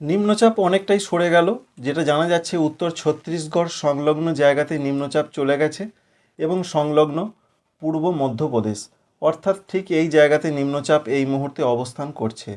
নিম্নচাপ অনেকটাই সরে গেল, যেটা জানা যাচ্ছে উত্তর ছত্তিশগড় সংলগ্ন জায়গাতে নিম্নচাপ চলে গেছে এবং সংলগ্ন পূর্ব মধ্যপ্রদেশ, অর্থাৎ ঠিক এই জায়গাতে নিম্নচাপ এই মুহূর্তে অবস্থান করছে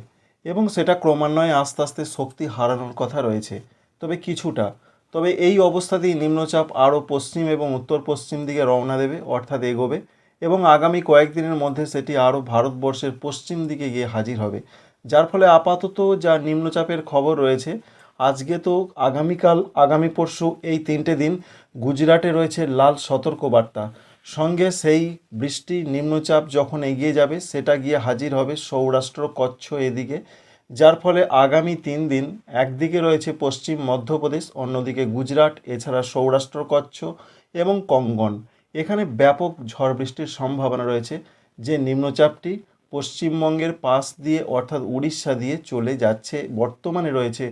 এবং সেটা ক্রমান্বয়ে আস্তে আস্তে শক্তি হারানোর কথা রয়েছে। তবে কিছুটা, তবে এই অবস্থাতেই নিম্নচাপ আরও পশ্চিম এবং উত্তর পশ্চিম দিকে রওনা দেবে, অর্থাৎ এগোবে এবং আগামী কয়েকদিনের মধ্যে সেটি আরও ভারতবর্ষের পশ্চিম দিকে গিয়ে হাজির হবে। যার ফলে আপাতত যা নিম্নচাপের খবর রয়েছে, আজকে তো আগামীকাল, আগামী পরশু এই তিনটে দিন গুজরাটে রয়েছে লাল সতর্কবার্তা। সঙ্গে সেই বৃষ্টি নিম্নচাপ যখন এগিয়ে যাবে, সেটা গিয়ে হাজির হবে সৌরাষ্ট্র কচ্ছ এদিকে। যার ফলে আগামী তিন দিন একদিকে রয়েছে পশ্চিম মধ্যপ্রদেশ, অন্যদিকে গুজরাট, এছাড়া সৌরাষ্ট্র কচ্ছ এবং কঙ্গন। এখানে ব্যাপক ঝড় বৃষ্টির সম্ভাবনা রয়েছে। যে নিম্নচাপটি পশ্চিমবঙ্গের পাশ দিয়ে অর্থাৎ উড়িষ্যা দিয়ে চলে যাচ্ছে, বর্তমানে রয়েছে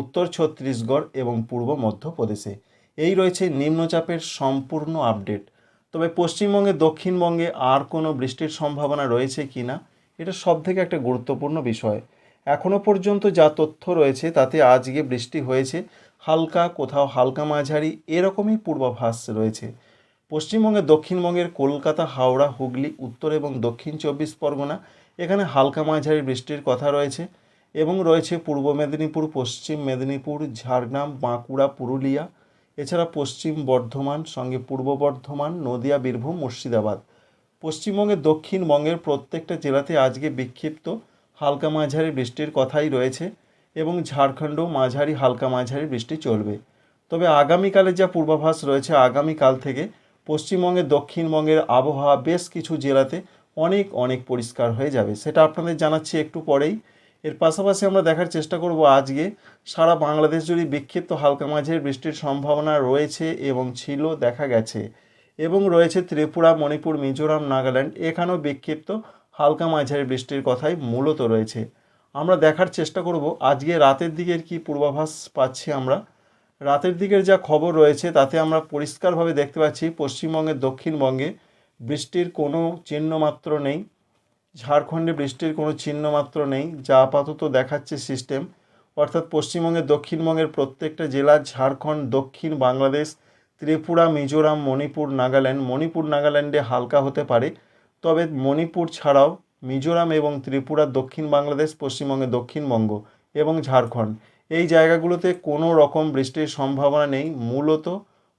উত্তর ছত্তিশগড় এবং পূর্ব মধ্যপ্রদেশে। এই রয়েছে নিম্নচাপের সম্পূর্ণ আপডেট। তবে পশ্চিমবঙ্গে দক্ষিণবঙ্গে আর কোনো বৃষ্টির সম্ভাবনা রয়েছে কি না, এটা সব থেকে একটা গুরুত্বপূর্ণ বিষয়। এখনও পর্যন্ত যা তথ্য রয়েছে, তাতে আজকে বৃষ্টি হয়েছে, হালকা কোথাও হালকা মাঝারি, এরকমই পূর্বাভাস রয়েছে। পশ্চিমবঙ্গে, দক্ষিণবঙ্গের কলকাতা, হাওড়া, হুগলি, উত্তর এবং দক্ষিণ চব্বিশ পরগনা, এখানে হালকা মাঝারি বৃষ্টির কথা রয়েছে এবং রয়েছে পূর্ব মেদিনীপুর, পশ্চিম মেদিনীপুর, ঝাড়গ্রাম, বাঁকুড়া, পুরুলিয়া, এছাড়া পশ্চিম বর্ধমান, সঙ্গে পূর্ব বর্ধমান, নদিয়া, বীরভূম, মুর্শিদাবাদ। পশ্চিমবঙ্গের দক্ষিণবঙ্গের প্রত্যেকটা জেলাতে আজকে বিক্ষিপ্ত হালকা মাঝারি বৃষ্টির কথাই রয়েছে এবং ঝাড়খণ্ডও মাঝারি হালকা মাঝারি বৃষ্টি চলবে। তবে আগামীকালের যা পূর্বাভাস রয়েছে, আগামীকাল থেকে পশ্চিমবঙ্গের দক্ষিণবঙ্গের আবহাওয়া বেশ কিছু জেলাতে অনেক অনেক পরিষ্কার হয়ে যাবে। সেটা আপনাদের জানাচ্ছি একটু পরেই। এর পাশাপাশি আমরা দেখার চেষ্টা করব আজকে। সারা বাংলাদেশ জুড়ে বিক্ষিপ্ত হালকা মাঝের বৃষ্টির সম্ভাবনা রয়েছে এবং ছিল, দেখা গেছে। এবং রয়েছে ত্রিপুরা, মণিপুর, মিজোরাম, নাগাল্যান্ড। এখানেও বিক্ষিপ্ত হালকা মাঝারি বৃষ্টির কথাই মূলত রয়েছে। আমরা দেখার চেষ্টা করব আজকে রাতের দিকের কি পূর্বাভাস পাচ্ছি আমরা। রাতের দিকের যা খবর রয়েছে, তাতে আমরা পরিষ্কারভাবে দেখতে পাচ্ছি পশ্চিমবঙ্গের দক্ষিণবঙ্গে বৃষ্টির কোনো চিহ্ন মাত্র নেই। ঝাড়খণ্ডে বৃষ্টির কোনো চিহ্ন মাত্র নেই, যা আপাতত দেখাচ্ছে সিস্টেম অর্থাৎ পশ্চিমবঙ্গের দক্ষিণবঙ্গের প্রত্যেকটা জেলা, ঝাড়খণ্ড, দক্ষিণ বাংলাদেশ, ত্রিপুরা, মিজোরাম, মণিপুর, নাগাল্যান্ড, মণিপুর, নাগাল্যান্ডে হালকা হতে পারে। তবে মণিপুর ছাড়াও মিজোরাম এবং ত্রিপুরা, দক্ষিণ বাংলাদেশ, পশ্চিমবঙ্গে দক্ষিণবঙ্গ এবং ঝাড়খণ্ড। এই জায়গাগুলোতে কোনো রকম বৃষ্টির সম্ভাবনা নেই। মূলত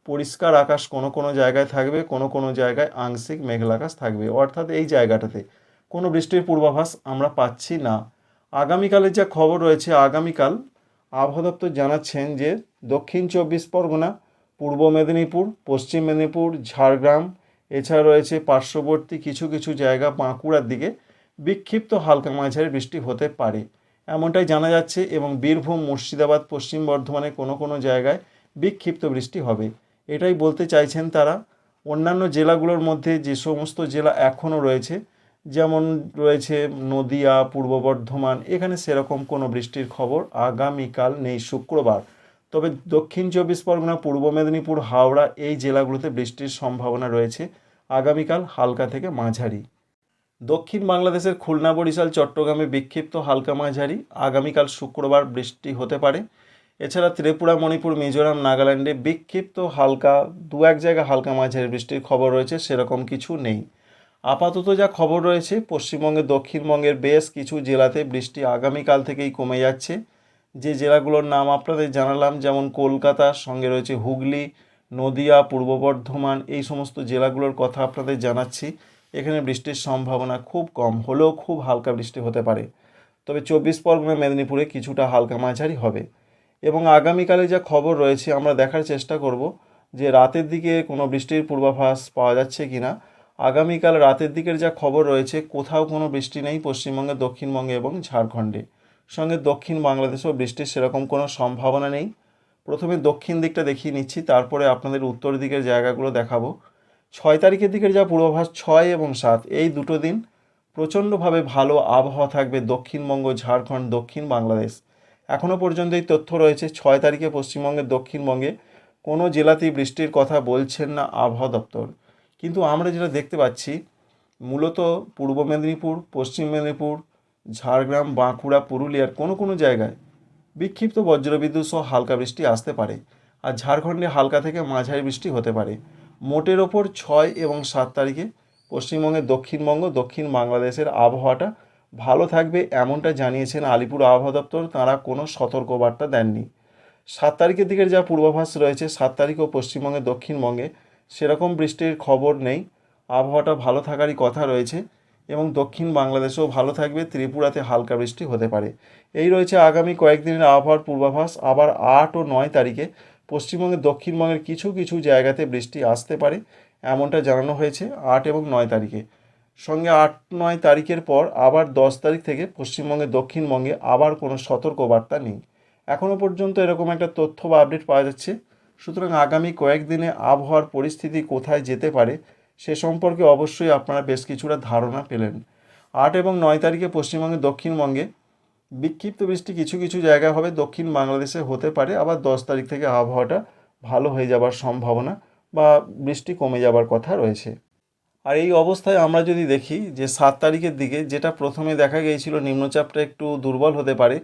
পরিষ্কার আকাশ কোনো কোনো জায়গায় থাকবে, কোনো কোনো জায়গায় আংশিক মেঘলা আকাশ থাকবে। অর্থাৎ এই জায়গাটাতে কোনো বৃষ্টির পূর্বাভাস আমরা পাচ্ছি না। আগামীকালের যা খবর রয়েছে, আগামীকাল আবহাওয়া দপ্তর জানাচ্ছেন যে দক্ষিণ চব্বিশ পরগনা, পূর্ব মেদিনীপুর, পশ্চিম মেদিনীপুর, ঝাড়গ্রাম, এছাড়া রয়েছে পার্শ্ববর্তী কিছু কিছু জায়গা বাঁকুড়ার দিকে বিক্ষিপ্ত হালকা মাঝারি বৃষ্টি হতে পারে। এমনটাই জানা যাচ্ছে এবং বীরভূম, মুর্শিদাবাদ, পশ্চিম বর্ধমানে কোনো কোনো জায়গায় বিক্ষিপ্ত বৃষ্টি হবে। এটাই বলতে চাইছেন তারা। অন্যান্য জেলাগুলোর মধ্যে যে সমস্ত জেলা এখনও রয়েছে, যেমন রয়েছে নদিয়া, পূর্ব বর্ধমান, এখানে সেরকম কোনো বৃষ্টির খবর আগামীকাল নেই শুক্রবার। তবে দক্ষিণ চব্বিশ পরগনা, পূর্ব মেদিনীপুর, হাওড়া এই জেলাগুলোতে বৃষ্টির সম্ভাবনা রয়েছে। আগামীকাল হালকা থেকে মাঝারি। দক্ষিণ বাংলাদেশের খুলনা, বরিশাল, চট্টগ্রামে বিক্ষিপ্ত হালকা মাঝারি। আগামীকাল শুক্রবার বৃষ্টি হতে পারে। এছাড়া ত্রিপুরা, মণিপুর, মিজোরাম, নাগাল্যান্ডে বিক্ষিপ্ত হালকা, দু এক জায়গায় হালকা মাঝারি বৃষ্টির খবর রয়েছে, সেরকম কিছু নেই। আপাতত যা খবর রয়েছে, পশ্চিমবঙ্গে, দক্ষিণবঙ্গের বেশ কিছু জেলাতে বৃষ্টি আগামীকাল থেকেই কমে যাচ্ছে। যে জেলাগুলোর নাম আপনাদের জানালাম, যেমন কলকাতা, সঙ্গে রয়েছে হুগলি, নদিয়া, পূর্ব বর্ধমান, এই সমস্ত জেলাগুলোর কথা আপনাদের জানাচ্ছি। এখানে বৃষ্টির সম্ভাবনা খুব কম, হলেও খুব হালকা বৃষ্টি হতে পারে। তবে চব্বিশ পরগনা, মেদিনীপুরে কিছুটা হালকা মাঝারি হবে। এবং আগামীকালে যা খবর রয়েছে, আমরা দেখার চেষ্টা করব যে রাতের দিকে কোনো বৃষ্টির পূর্বাভাস পাওয়া যাচ্ছে কি না আগামীকাল রাতের দিকের যা খবর রয়েছে, কোথাও কোনো বৃষ্টি নেই পশ্চিমবঙ্গে, দক্ষিণবঙ্গে এবং ঝাড়খণ্ডে। সঙ্গে দক্ষিণ বাংলাদেশেও বৃষ্টির সেরকম কোনো সম্ভাবনা নেই। প্রথমে দক্ষিণ দিকটা দেখিয়ে নিচ্ছি, তারপরে আপনাদের উত্তর দিকের জায়গাগুলো দেখাবো। ছয় তারিখের দিকের যা পূর্বাভাস, ছয় এবং সাত, এই দুটো দিন প্রচণ্ডভাবে ভালো আবহাওয়া থাকবে দক্ষিণবঙ্গ, ঝাড়খণ্ড, দক্ষিণ বাংলাদেশ। এখনও পর্যন্ত এই তথ্য রয়েছে, ছয় তারিখে পশ্চিমবঙ্গের দক্ষিণবঙ্গে কোনো জেলাতেই বৃষ্টির কথা বলছেন না আবহাওয়া দপ্তর। কিন্তু আমরা যেটা দেখতে পাচ্ছি, মূলত পূর্ব মেদিনীপুর, পশ্চিম মেদিনীপুর, ঝাড়গ্রাম, বাঁকুড়া, পুরুলিয়ার কোনো কোনো জায়গায় বিক্ষিপ্ত বজ্রবিদ্যুৎ সহ হালকা বৃষ্টি আসতে পারে। আর ঝাড়খণ্ডে হালকা থেকে মাঝারি বৃষ্টি হতে পারে। মোটের ওপর ছয় এবং সাত তারিখে পশ্চিমবঙ্গের দক্ষিণবঙ্গ, দক্ষিণ বাংলাদেশের আবহাওয়াটা ভালো থাকবে এমনটা জানিয়েছেন আলিপুর আবহাওয়া দপ্তর। তাঁরা কোনো সতর্কবার্তা দেননি। সাত তারিখের দিকের যা পূর্বাভাস রয়েছে, সাত তারিখ ও পশ্চিমবঙ্গে দক্ষিণবঙ্গে সেরকম বৃষ্টির খবর নেই। আবহাওয়াটা ভালো থাকারই কথা রয়েছে এবং দক্ষিণ বাংলাদেশেও ভালো থাকবে, ত্রিপুরাতে হালকা বৃষ্টি হতে পারে। এই রয়েছে আগামী কয়েকদিনের আবহাওয়ার পূর্বাভাস। আবার আট ও নয় তারিখে পশ্চিমবঙ্গের, দক্ষিণবঙ্গের কিছু কিছু জায়গাতে বৃষ্টি আসতে পারে, এমনটা জানানো হয়েছে আট এবং নয় তারিখে। সঙ্গে আট, নয় তারিখের পর আবার দশ তারিখ থেকে পশ্চিমবঙ্গের, দক্ষিণবঙ্গে আবার কোনো সতর্কবার্তা নেই। এখনও পর্যন্ত এরকম একটা তথ্য বা আপডেট পাওয়া যাচ্ছে। সুতরাং আগামী কয়েকদিনে আবহাওয়ার পরিস্থিতি কোথায় যেতে পারে সে সম্পর্কে অবশ্যই আপনারা বেশ কিছুটা ধারণা পেলেন। আট এবং নয় তারিখে পশ্চিমবঙ্গের দক্ষিণবঙ্গে বিক্ষিপ্ত বৃষ্টি কিছু কিছু জায়গায় হবে, দক্ষিণ বাংলাদেশে হতে পারে, আবার দশ তারিখ থেকে আবহাওয়াটা ভালো হয়ে যাবার সম্ভাবনা বা বৃষ্টি কমে যাবার কথা রয়েছে। আর এই অবস্থায় আমরা যদি দেখি যে সাত তারিখের দিকে যেটা প্রথমে দেখা গিয়েছিল, নিম্নচাপটা একটু দুর্বল হতে পারে,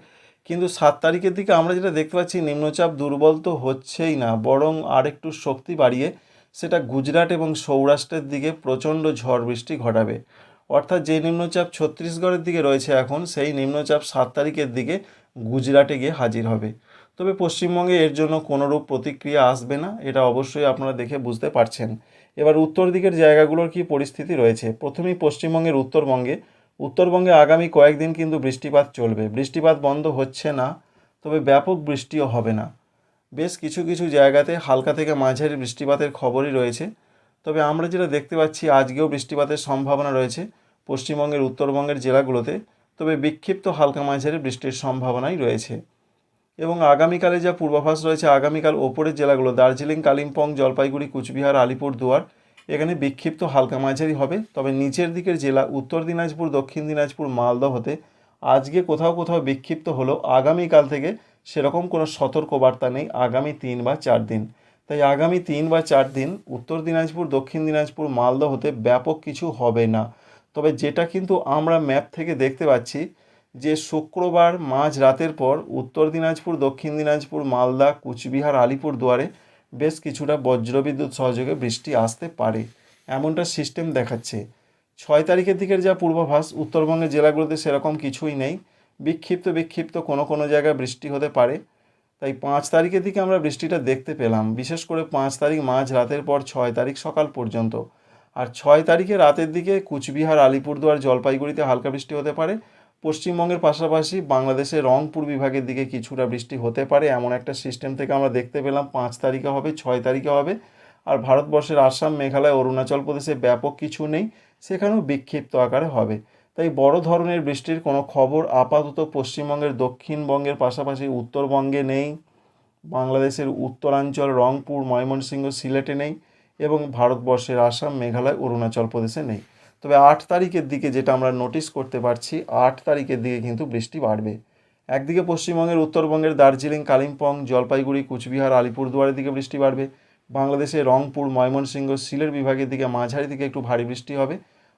কিন্তু সাত তারিখের দিকে আমরা যেটা দেখতে পাচ্ছি, নিম্নচাপ দুর্বল তো হচ্ছেই না, বরং আর একটু শক্তি বাড়িয়ে সেটা গুজরাট এবং সৌরাষ্ট্রের দিকে প্রচণ্ড ঝড় বৃষ্টি ঘটাবে। অর্থাৎ যে নিম্নচাপ ছত্তিশগড়ের দিকে রয়েছে এখন, সেই নিম্নচাপ সাত তারিখের দিকে গুজরাটে গিয়ে হাজির হবে। তবে পশ্চিমবঙ্গে এর জন্য কোনোরূপ প্রতিক্রিয়া আসবে না, এটা অবশ্যই আপনারা দেখে বুঝতে পারছেন। এবার উত্তর দিকের জায়গাগুলোর কী পরিস্থিতি রয়েছে? প্রথমেই পশ্চিমবঙ্গের উত্তরবঙ্গে। উত্তরবঙ্গে আগামী কয়েকদিন কিন্তু বৃষ্টিপাত চলবে। বৃষ্টিপাত বন্ধ হচ্ছে না, তবে ব্যাপক বৃষ্টিও হবে না। বেশ কিছু কিছু জায়গাতে হালকা থেকে মাঝারি বৃষ্টিপাতের খবরই রয়েছে। তবে আমরা যেটা দেখতে পাচ্ছি, আজকেও বৃষ্টিপাতের সম্ভাবনা রয়েছে। পশ্চিমবঙ্গের, উত্তরবঙ্গের জেলাগুলোতে, তবে বিক্ষিপ্ত হালকা মাঝারি বৃষ্টির সম্ভাবনাই রয়েছে। এবং আগামীকালে যা পূর্বাভাস রয়েছে, আগামীকাল ওপরের জেলাগুলো, দার্জিলিং, কালিম্পং, জলপাইগুড়ি, কুচবিহার, আলিপুর, দুয়ার, এখানে বিক্ষিপ্ত হালকা মাঝারি হবে। তবে নিচের দিকের জেলা, উত্তর দিনাজপুর, দক্ষিণ দিনাজপুর, মালদহ হতে আজকে কোথাও কোথাও বিক্ষিপ্ত হলেও আগামীকাল থেকে সেরকম কোনো সতর্কবার্তা নেই আগামী তিন বা চার দিন। তাই আগামী তিন বা চার দিন উত্তর দিনাজপুর, দক্ষিণ দিনাজপুর, মালদহ হতে ব্যাপক কিছু হবে না। তবে যেটা কিন্তু আমরা ম্যাপ থেকে দেখতে পাচ্ছি যে শুক্রবার মাঝ রাতের পর উত্তর দিনাজপুর, দক্ষিণ দিনাজপুর, মালদা, কুচবিহার, আলিপুর দুয়ারে বেশ কিছুটা বজ্রবিদ্যুৎ সহযোগে বৃষ্টি আসতে পারে। এমনটা সিস্টেম দেখাচ্ছে। ছয় তারিখের দিকের যা পূর্বাভাস, উত্তরবঙ্গের জেলাগুলোতে সেরকম কিছুই নেই। বিক্ষিপ্ত বিক্ষিপ্ত কোনো কোনো জায়গায় বৃষ্টি হতে পারে। তাই পাঁচ তারিখের দিকে আমরা বৃষ্টিটা দেখতে পেলাম। বিশেষ করে পাঁচ তারিখ মাঝ রাতের পর ছয় তারিখ সকাল পর্যন্ত। আর ছয় তারিখে রাতের দিকে কুচবিহার, আলিপুরদুয়ার, জলপাইগুড়িতে হালকা বৃষ্টি হতে পারে। পশ্চিমবঙ্গের পাশাপাশি বাংলাদেশের রংপুর বিভাগের দিকে কিছুটা বৃষ্টি হতে পারে এমন একটা সিস্টেম থেকে আমরা দেখতে পেলাম পাঁচ তারিখে হবে, ছয় তারিখে হবে। আর ভারতবর্ষের আসাম, মেঘালয়, অরুণাচল প্রদেশে ব্যাপক কিছু নেই, সেখানেও বিক্ষিপ্ত আকারে হবে। তাই বড় ধরনের বৃষ্টির কোনো খবর আপাতত পশ্চিমবঙ্গের দক্ষিণবঙ্গের পাশাপাশি উত্তরবঙ্গে নেই। বাংলাদেশের উত্তরাঞ্চল, রংপুর, ময়মনসিংহ, সিলেটে নেই। এবং ভারতবর্ষের আসাম, মেঘালয়, অরুণাচল প্রদেশে নেই। তবে আট তারিখের দিকে যেটা আমরা নোটিস করতে পারছি, আট তারিখের দিকে কিন্তু বৃষ্টি বাড়বে। একদিকে পশ্চিমবঙ্গের, উত্তরবঙ্গের দার্জিলিং, কালিম্পং, জলপাইগুড়ি, কুচবিহার, আলিপুরদুয়ারের দিকে বৃষ্টি বাড়বে। বাংলাদেশের রংপুর, ময়মনসিংহ, সিলেট বিভাগের দিকে, মাঝারি দিকে একটু ভারী বৃষ্টি হবে।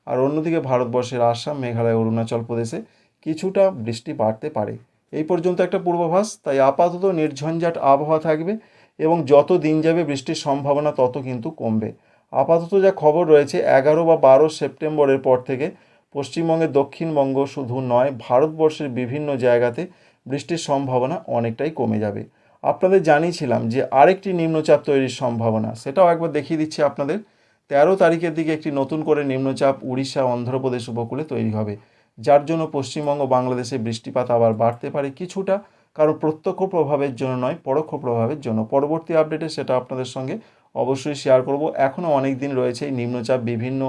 আর অন্যদিকে ভারতবর্ষের আসাম, মেঘালয়, অরুণাচল প্রদেশে কিছুটা বৃষ্টি বাড়তে পারে। এই পর্যন্ত একটা পূর্বাভাস, তাই আপাতত নির্ঝঞ্ঝাট আবহাওয়া থাকবে। এবং যত দিন যাবে বৃষ্টির সম্ভাবনা তত কিন্তু কমবে। আপাতত যা খবর রয়েছে, এগারো বা বারো সেপ্টেম্বরের পর থেকে পশ্চিমবঙ্গের দক্ষিণবঙ্গ শুধু নয়, ভারতবর্ষের বিভিন্ন জায়গাতে বৃষ্টির সম্ভাবনা অনেকটাই কমে যাবে। আপনাদের জানিয়েছিলাম যে আরেকটি নিম্নচাপ তৈরির সম্ভাবনা, সেটাও একবার দেখিয়ে দিচ্ছি আপনাদের। তেরো তারিখের দিকে একটি নতুন করে নিম্নচাপ উড়িষ্যা, অন্ধ্রপ্রদেশ উপকূলে তৈরি হবে, যার জন্য পশ্চিমবঙ্গ বাংলাদেশে বৃষ্টিপাত আবার বাড়তে পারে কিছুটা। কারণ প্রত্যক্ষ প্রভাবের জন্য নয়, পরোক্ষ প্রভাবের জন্য। পরবর্তী আপডেটে সেটা আপনাদের সঙ্গে অবশ্যই শেয়ার করব। এখনও অনেক দিন রয়েছে নিম্নচাপ বিভিন্ন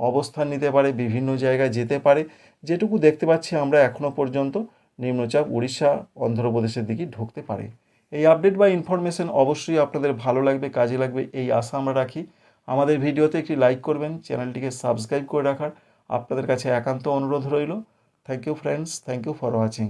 অবস্থান নিতে পারে, বিভিন্ন জায়গায় যেতে পারে। যেটুকু দেখতে পাচ্ছি আমরা এখনও পর্যন্ত নিম্নচাপ উড়িষ্যা, অন্ধ্রপ্রদেশের দিকে ঢুকতে পারে। এই আপডেট বা ইনফরমেশন অবশ্যই আপনাদের ভালো লাগবে, কাজে লাগবে, এই আশা আমরা রাখি। আমাদের ভিডিওতে একটি লাইক করবেন, চ্যানেলটিকে সাবস্ক্রাইব করে রাখার আপনাদের কাছে একান্ত অনুরোধ রইল। Thank you friends thank you for watching